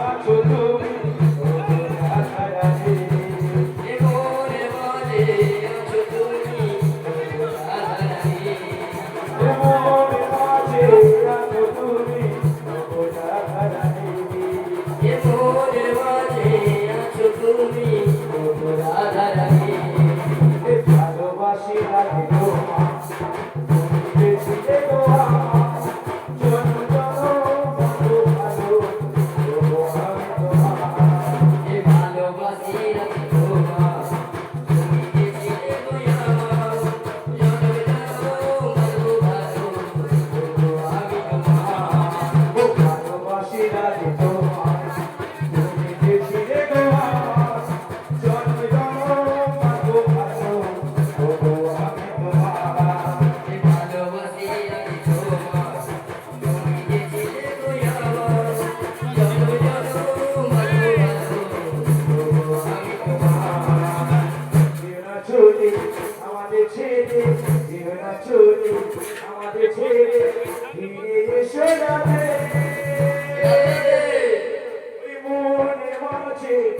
আছো আমাদের ছেড়ে আমাদের ছেড়ে